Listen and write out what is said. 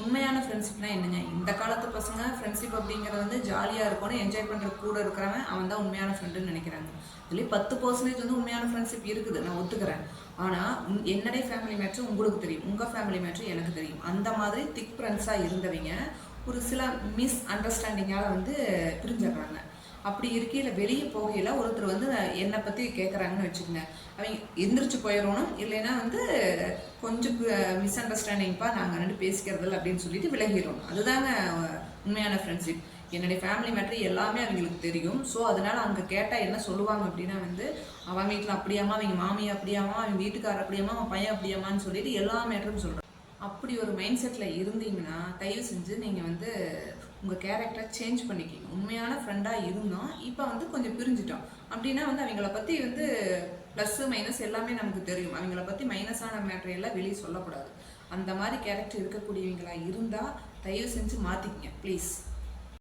உண்மையான ஃப்ரெண்ட்ஷிப்னா என்னங்க? இந்த காலத்து பசங்க ஃப்ரெண்ட்ஷிப் அப்படிங்கிறது வந்து ஜாலியாக இருக்கணும் என்ஜாய் பண்ணுற கூட இருக்கிறவன் அவன் தான் உண்மையான ஃப்ரெண்டுன்னு நினைக்கிறாங்க. இதுலேயும் பத்து பர்சன்டேஜ் வந்து உண்மையான ஃப்ரெண்ட்ஷிப் இருக்குது நான் ஒத்துக்கிறேன். ஆனால் என்னுடைய ஃபேமிலி மேட்ரு உங்களுக்கு தெரியும். உங்கள் ஃபேமிலி மேட்ரு எனக்கு தெரியும். அந்த மாதிரி திக் ஃப்ரெண்ட்ஸாக இருந்தவங்க ஒரு சில மிஸ் அண்டர்ஸ்டாண்டிங்கால் வந்து பிரிஞ்சாங்க. அப்படி இருக்கையில் வெளியே போகையில் ஒருத்தர் வந்து என்னை பற்றி கேட்குறாங்கன்னு வச்சுக்கோங்க. அவங்க எந்திரிச்சு போயிடணும் இல்லைன்னா வந்து கொஞ்சம் மிஸ் அண்டர்ஸ்டாண்டிங்ப்பா நாங்கள் ரெண்டு பேசிக்கிறதில்ல அப்படின்னு சொல்லிட்டு விலகிடணும் அதுதாங்க உண்மையான ஃப்ரெண்ட்ஷிப் என்னுடைய ஃபேமிலி மேட்ரு எல்லாமே அவங்களுக்கு தெரியும். ஸோ அதனால் அங்கே கேட்டால் என்ன சொல்லுவாங்க அப்படின்னா வந்து அவன் வீட்டில் அப்படியாமா அவங்க மாமி அப்படியாமா அவன் வீட்டுக்காரர் அப்படியாமா அவன் பையன் அப்படியாமான்னு சொல்லிட்டு எல்லா மேட்டரும் சொல்கிறான் அப்படி ஒரு மைண்ட் செட்டில் இருந்தீங்கன்னா தயவு செஞ்சு நீங்கள் வந்து உங்கள் கேரக்டரை சேஞ்ச் பண்ணிக்கிங்க. உண்மையான ஃப்ரெண்டாக இருந்தோம். இப்போ வந்து கொஞ்சம் பிரிஞ்சிட்டோம். அப்படின்னா வந்து அவங்கள பற்றி வந்து ப்ளஸ்ஸு மைனஸ் எல்லாமே நமக்கு தெரியும். அவங்கள பற்றி மைனஸான மேட்ரு எல்லாம் வெளியே சொல்லக்கூடாது. அந்த மாதிரி கேரக்டர் இருக்கக்கூடியவங்களா இருந்தால் தயவு செஞ்சு மாற்றிக்கிங்க ப்ளீஸ்